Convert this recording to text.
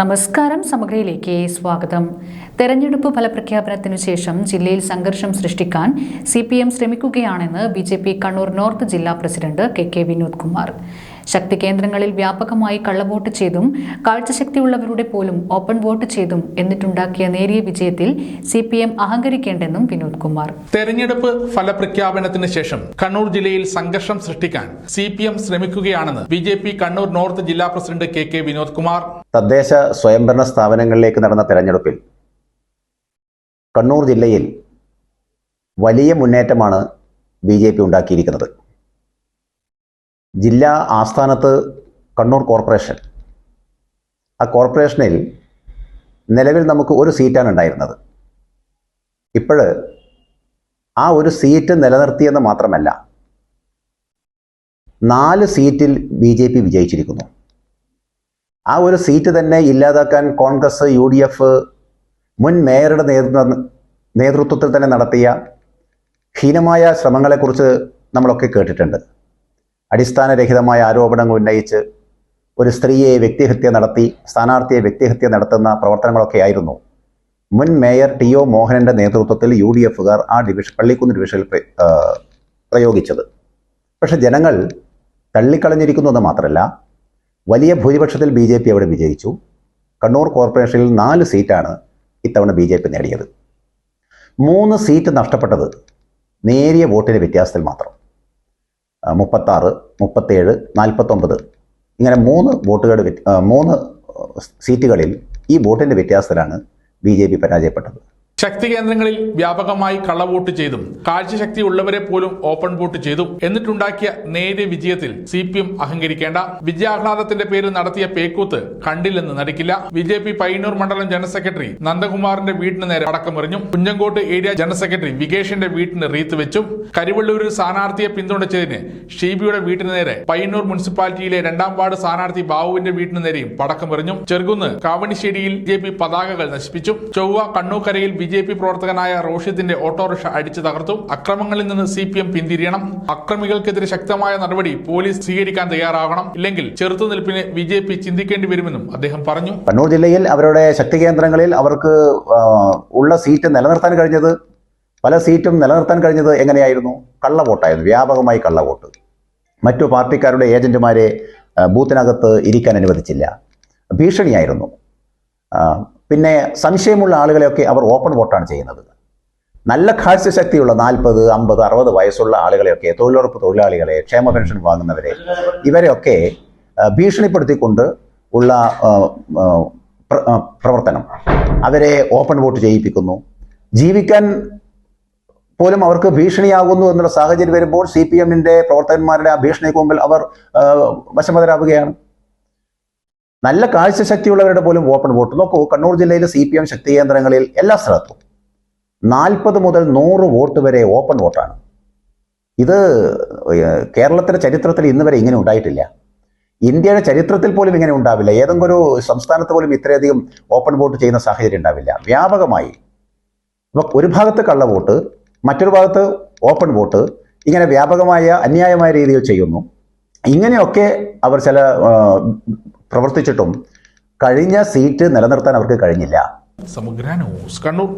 നമസ്കാരം സമഗ്രയിലേക്ക് സ്വാഗതം. തെരഞ്ഞെടുപ്പ് ഫലപ്രഖ്യാപനത്തിനു ശേഷം ജില്ലയിൽ സംഘർഷം സൃഷ്ടിക്കാൻ സി പി എം ശ്രമിക്കുകയാണെന്ന് B J P Kannur north ജില്ലാ president K K Vinod Kumar. ശക്തി കേന്ദ്രങ്ങളിൽ വ്യാപകമായി കള്ളവോട്ട് ചെയ്തും കാഴ്ചശക്തിയുള്ളവരുടെ പോലും ഓപ്പൺ വോട്ട് ചെയ്തും എന്നിട്ടുണ്ടാക്കിയ നേരിയ വിജയത്തിൽ സി പി എം അഹങ്കരിക്കേണ്ടെന്നും വിനോദ് കുമാർ. തെരഞ്ഞെടുപ്പ് ഫലപ്രഖ്യാപനത്തിന് ശേഷം കണ്ണൂർ ജില്ലയിൽ സംഘർഷം സൃഷ്ടിക്കാൻ സി പി എം ശ്രമിക്കുകയാണെന്ന് B J P Kannur north ജില്ലാ president K K Vinod Kumar. തദ്ദേശ സ്വയംഭരണ സ്ഥാപനങ്ങളിലേക്ക് നടന്ന തെരഞ്ഞെടുപ്പിൽ കണ്ണൂർ ജില്ലയിൽ വലിയ മുന്നേറ്റമാണ് ബി ജെ പി ഉണ്ടാക്കിയിരിക്കുന്നത്. ജില്ലാ ആസ്ഥാനത്ത് കണ്ണൂർ കോർപ്പറേഷൻ. ആ കോർപ്പറേഷനിൽ നിലവിൽ നമുക്ക് ഒരു സീറ്റാണ് ഉണ്ടായിരുന്നത്. ഇപ്പോൾ ആ ഒരു സീറ്റ് നിലനിർത്തിയെന്ന് മാത്രമല്ല നാല് സീറ്റിൽ ബി ജെ പി വിജയിച്ചിരിക്കുന്നു. ആ ഒരു സീറ്റ് തന്നെ ഇല്ലാതാക്കാൻ കോൺഗ്രസ് യു ഡി എഫ് മുൻ മേയറുടെ നേതൃത്വ നേതൃത്വത്തിൽ തന്നെ നടത്തിയ ഹീനമായ ശ്രമങ്ങളെക്കുറിച്ച് നമ്മളൊക്കെ കേട്ടിട്ടുണ്ട്. അടിസ്ഥാനരഹിതമായ ആരോപണങ്ങൾ ഉന്നയിച്ച് ഒരു സ്ത്രീയെ വ്യക്തിഹത്യ നടത്തി സ്ഥാനാർത്ഥിയെ വ്യക്തിഹത്യ നടത്തുന്ന പ്രവർത്തനങ്ങളൊക്കെ ആയിരുന്നു. മുൻ മേയർ ടി ഒ മോഹനന്റെ നേതൃത്വത്തിൽ യു ഡി എഫുകാർ ആ ഡിവിഷൻ പള്ളിക്കുന്ന് ഡിവിഷനിൽ പ്ര- പ്രയോഗിച്ചത്. പക്ഷെ ജനങ്ങൾ തള്ളിക്കളഞ്ഞിരിക്കുന്നു എന്ന് മാത്രമല്ല വലിയ ഭൂരിപക്ഷത്തിൽ ബി ജെ പി അവിടെ വിജയിച്ചു. കണ്ണൂർ കോർപ്പറേഷനിൽ നാല് സീറ്റാണ് ഇത്തവണ ബി ജെ പി നേടിയത്. മൂന്ന് സീറ്റ് നഷ്ടപ്പെട്ടത് നേരിയ വോട്ടിന്റെ വ്യത്യാസത്തിൽ മാത്രം. മുപ്പത്താറ് മുപ്പത്തേഴ് നാൽപ്പത്തൊമ്പത്. ഇങ്ങനെ മൂന്ന് വോട്ടുകളുടെ മൂന്ന് സീറ്റുകളിൽ ഈ വോട്ടിന്റെ വ്യത്യാസത്തിലാണ് ബി ജെ പി പരാജയപ്പെട്ടത്. ശക്തി കേന്ദ്രങ്ങളിൽ വ്യാപകമായി കള്ളവോട്ട് ചെയ്തും കാഴ്ചശക്തി ഉള്ളവരെ പോലും ഓപ്പൺ വോട്ട് ചെയ്തു എന്നിട്ടുണ്ടാക്കിയ നേരിയ വിജയത്തിൽ സി പി എം അഹങ്കരിക്കേണ്ട. വിജയാഹ്ലാദത്തിന്റെ പേരിൽ നടത്തിയ പേക്കൂത്ത് കണ്ടില്ലെന്ന് നടിക്കില്ല. ബി ജെ പി പയ്യന്നൂർ മണ്ഡലം ജനറൽ സെക്രട്ടറി നന്ദകുമാറിന്റെ വീടിന് നേരെ അടക്കമെറിഞ്ഞു. കുഞ്ഞങ്കോട്ട് ഏരിയ ജനറൽ സെക്രട്ടറി വികേഷിന്റെ വീട്ടിന് റീത്ത് വെച്ചു കരിവള്ളൂരിൽ സ്ഥാനാർത്ഥിയെ പിന്തുണച്ചതിന് ഷീബിയുടെ വീട്ടിന് നേരെ പയ്യന്നൂർ മുനിസിപ്പാലിറ്റിയിലെ രണ്ടാം വാർഡ് സ്ഥാനാർത്ഥി ബാബുവിന്റെ വീട്ടിന് നേരെയും പടക്കമെറിഞ്ഞു. ചെറുകുന്ന് കാവണിശ്ശേരിയിൽ ബി ജെ പി പതാകകൾ നശിപ്പിച്ചു. ചൊവ്വ കണ്ണൂക്കരയിൽ ബി ജെ പി പ്രവർത്തകനായ റോഷിത്തിന്റെ ഓട്ടോറിക്ഷ അടിച്ചു തകർത്തു. അക്രമങ്ങളിൽ നിന്ന് സി പി എം പിന്തിരിയണം. അക്രമികൾക്കെതിരെ ശക്തമായ നടപടി പോലീസ് സ്വീകരിക്കാൻ തയ്യാറാകണം. ഇല്ലെങ്കിൽ ചെറുത്തുനിൽപ്പിന് ബി ജെ പി ചിന്തിക്കേണ്ടി വരുമെന്നും അദ്ദേഹം പറഞ്ഞു. കണ്ണൂർ ജില്ലയിൽ അവരുടെ ശക്തി കേന്ദ്രങ്ങളിൽ അവർക്ക് ഉള്ള സീറ്റ് നിലനിർത്താൻ കഴിഞ്ഞത് പല സീറ്റും നിലനിർത്താൻ കഴിഞ്ഞത് എങ്ങനെയായിരുന്നു? കള്ളവോട്ടായിരുന്നു. വ്യാപകമായി കള്ളവോട്ട്. മറ്റു പാർട്ടിക്കാരുടെ ഏജന്റുമാരെ ബൂത്തിനകത്ത് ഇരിക്കാൻ അനുവദിച്ചില്ല. ഭീഷണിയായിരുന്നു. പിന്നെ സംശയമുള്ള ആളുകളെയൊക്കെ അവർ ഓപ്പൺ വോട്ടാണ് ചെയ്യുന്നത്. നല്ല കാഴ്ചശക്തിയുള്ള നാൽപ്പത് അമ്പത് അറുപത് വയസ്സുള്ള ആളുകളെയൊക്കെ തൊഴിലുറപ്പ് തൊഴിലാളികളെ ക്ഷേമ പെൻഷൻ വാങ്ങുന്നവരെ ഇവരെയൊക്കെ ഭീഷണിപ്പെടുത്തിക്കൊണ്ട് ഉള്ള പ്രവർത്തനം. അവരെ ഓപ്പൺ വോട്ട് ചെയ്യിപ്പിക്കുന്നു. ജീവിക്കാൻ പോലും അവർക്ക് ഭീഷണിയാകുന്നു എന്നുള്ള സാഹചര്യം വരുമ്പോൾ സി പി എമ്മിന്റെ പ്രവർത്തകന്മാരുടെ ആ ഭീഷണിക്ക് മുമ്പിൽ അവർ വശമതരാവുകയാണ് നല്ല കാഴ്ചശക്തിയുള്ളവരുടെ പോലും ഓപ്പൺ വോട്ട് നോക്കൂ കണ്ണൂർ ജില്ലയിലെ സി പി എം ശക്തി കേന്ദ്രങ്ങളിൽ എല്ലാ സ്ഥലത്തും നാൽപ്പത് മുതൽ നൂറ് വോട്ട് വരെ ഓപ്പൺ വോട്ടാണ് ഇത് കേരളത്തിലെ ചരിത്രത്തിൽ ഇന്ന് വരെ ഇങ്ങനെ ഉണ്ടായിട്ടില്ല. ഇന്ത്യയുടെ ചരിത്രത്തിൽ പോലും ഇങ്ങനെ ഉണ്ടാവില്ല. ഏതെങ്കിലും ഒരു സംസ്ഥാനത്ത് പോലും ഇത്രയധികം ഓപ്പൺ വോട്ട് ചെയ്യുന്ന സാഹചര്യം ഉണ്ടാവില്ല. വ്യാപകമായി. ഒരു ഭാഗത്ത് കള്ള വോട്ട് മറ്റൊരു ഭാഗത്ത് ഓപ്പൺ വോട്ട് ഇങ്ങനെ വ്യാപകമായ അന്യായമായ രീതിയിൽ ചെയ്യുന്നു. ഇങ്ങനെയൊക്കെ അവർ ചില പ്രവർത്തിച്ചിട്ടും കഴിഞ്ഞ സീറ്റ് നിലനിർത്താൻ അവർക്ക് കഴിഞ്ഞില്ല. സമഗ്ര ന്യൂസ് കണ്ണൂർ.